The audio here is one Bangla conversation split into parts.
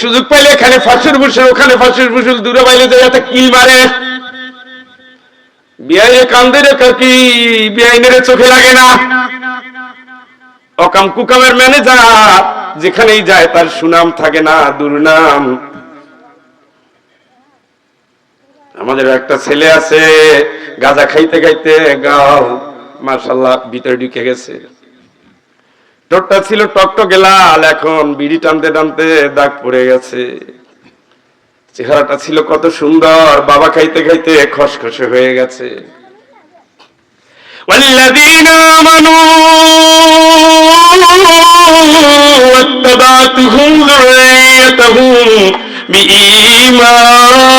সুযোগ পাইলে এখানে ফাঁসুর বুসুল ওখানে ফাঁসুর বুসুল দূরে পাইলে যায় এত কিল মারে। বিয়াইনে কান্দে রে কাকি বিয়াইনের চোখে লাগে না। অকাম কুকামের ম্যানেজার, যেখানেই যায় তার সুনাম থাকে না, দুর্নাম। আমাদের একটা ছেলে আছে, গাঁজা খাইতে খাইতে গাও মার্শাল্লাহ ভিতরে ঢুকে গেছে। টোটটা ছিল টকটকে লাল এখন বিড়ি টানতে টানতে দাগ পড়ে গেছে চেহারাটা ছিল কত সুন্দর বাবা খাইতে খাইতে খসখসে হয়ে গেছে والذين آمنوا واتبعتهم ذريتهم بإيمان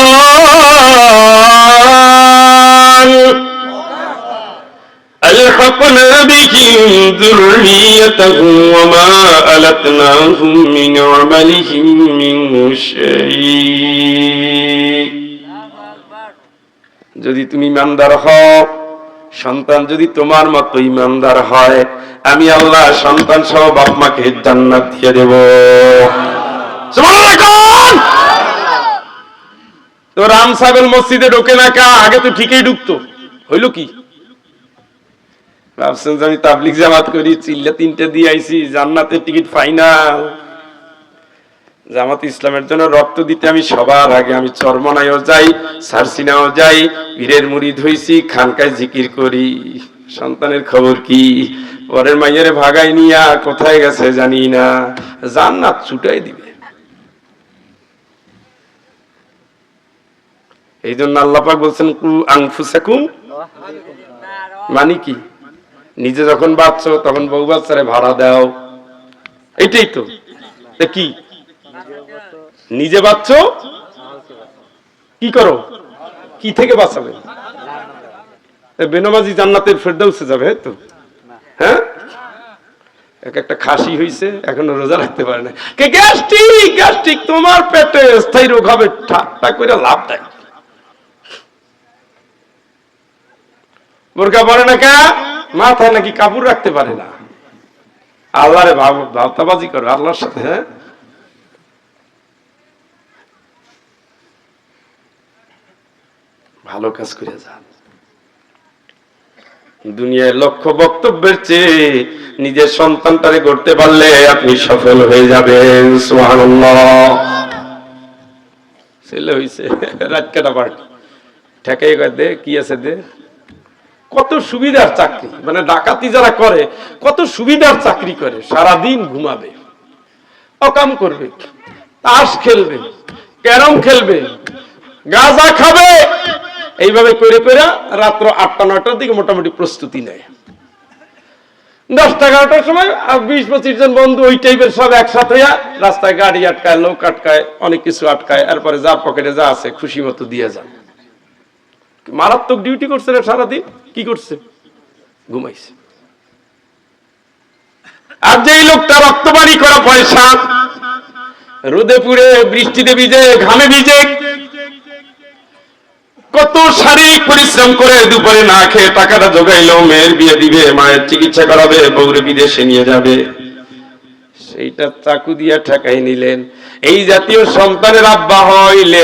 بهم ذريتهم وما ألتناهم من عملهم من شيء যদি তুমি ইমানদার হও সন্তান যদি তোমার মতো ইমানদার হয় আমি আল্লাহ সন্তান সহ বাপ মাকে জান্নাত দিয়ে দেব সুবহানাল্লাহ কোন? তো রাম ছাগল মসজিদে ঢোকে না কা আগে তো ঠিকই ঢুকতো হইল কি ভাবছেন যে আমি তাবলিক জামাত করি চিল্লা তিনটে দিয়ে আইছি জান্নাতের টিকিট ফাইনাল। জামাত ইসলামের জন্য রক্ত দিতে আমি সবার আগে আমি চরমনায়ও যাই সারসিনাও যাই বীরের মুড়ি ধইছি খানকায় জিকির করি। সন্তানের খবর কি? পরের মাইয়ারে ভাগাই নিয়া কোথায় গেছে জানি না। জান্নাত ছুটাই দিবে। এই জন্য আল্লাপাক বলছেন কু আংফুসাকুম মানে কি? নিজে যখন বাচ্চ তখন বউ বাচ্চারে ভাড়া দাও। এইটাই তো। কি? নিজে বাচ্চ কি করো? কি থেকে বাঁচাবে? তা বেনমাজি জান্নাতের ফেরদাউসে যাবে তো? হ্যাঁ? এক একটা খাসি হইছে, এখনও রোজা রাখতে পারে না। কে গ্যাস্ট্রিক? গ্যাস্ট্রিক তোমার পেটে স্থায়ী রোগ হবে, ঠাট্টা করে লাভ দেয় বোরকা পরে না কে? মাথায় নাকি কাপড় রাখতে পারে না। আল্লাহরে ভাবতাবাজি করো, আল্লাহর সাথে হ্যাঁ? ভালো কাজ করে যান। দুনিয়ায় লক্ষ্য বক্তব্যের চেয়ে নিজের সন্তানটারে করতে পারলে আপনি সফল হয়ে যাবেন ছেলে হইছে, রাত কাটা পার্টি ঠেকাই দে, কি আছে দে? কত সুবিধার চাকরি? মানে ডাকাতি যারা করে, কত সুবিধার চাকরি করে? সারা দিন ঘুমাবে অকাম করবে তাস খেলবে। ক্যারম খেলবে। গাঁজা খাবে। এইভাবে করে করে রাত্র আটটা, নয়টার দিকে মোটামুটি প্রস্তুতি নেয়। দশটা, এগারোটার সময় বিশ, পঁচিশ জন বন্ধু ওই টাইপের সব একসাথে রাস্তায় গাড়ি আটকায়, লোক আটকায়, অনেক কিছু আটকায়, এরপরে যার পকেটে যা আছে খুশি মতো দিয়ে যান। মারাত্মক ডিউটি করছে রে সারাদিন। কি করছে? ঘুমাইছে। আর যেই লোকটা রক্তবাড়ি করা পয়সা, রোদে পুড়ে বৃষ্টিতে ভিজে, ঘামে ভিজে, কত শারীরিক পরিশ্রম করে দুপুরে না খেয়ে টাকাটা জোগাইলো, মেয়ের বিয়ে দিবে, মায়ের চিকিৎসা করাবে, বউরে বিদেশে নিয়ে যাবে। সেইটা চাকু দিয়া ঠেকাই নিলেন। এই জাতীয় সন্তানের আব্বা হইলে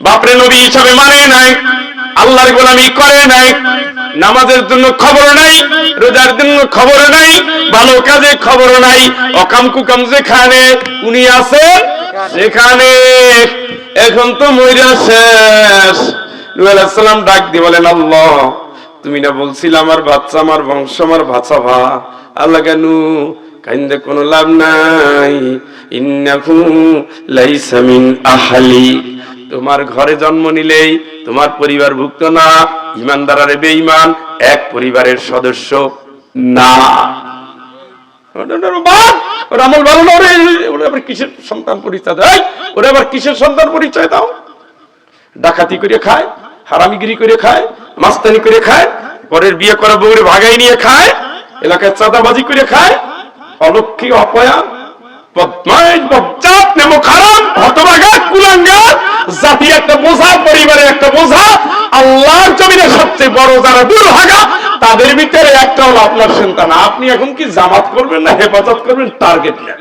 বাপরে নবী হিসাবে মানে নাই আল্লাহর গোলামি করে নাই, নামাজের জন্য খবর নাই, রোজার জন্য খবর নাই, ভালো কাজে খবর নাই, অকাম কুকাম যেখানে উনি আছেন, সেখানে। এখন তো মইরা শেষ। সালাম ডাক দিয়ে বলেন, আল্লাহ, তুমি না বলছিলে আমার বাচ্চা, আমার বংশ, আমার ভাষা ভা। আল্লাহ কেন? কাইন্দে কোনো লাভ নাই। ইন্নাহু লাইসা মিন আহলি। তোমার ঘরে জন্ম নিলেই তোমার পরিবারভুক্ত না ইমানদার আর বেঈমান, এক পরিবারের সদস্য না। না ডাকাতি করে খায়, হারামিগিরি করে খায় করে খায়, পরের বিয়ে ভাগাই নিয়ে খায়, এলাকায় চাঁদাবাজি করে খায়, অলক্ষী, অপয়া বজ্জাত, নেমো খারাপ জাতি একটা বোঝা, পরিবারের একটা বোঝা, আল্লাহর জমিনে সবচেয়ে বড় যারা দুর্ভাগা তাদের ভিতরে একটা হলো আপনার সন্তান আপনি এখন কি জামাত করবেন না হেফাজত করবেন? টার্গেট নেন।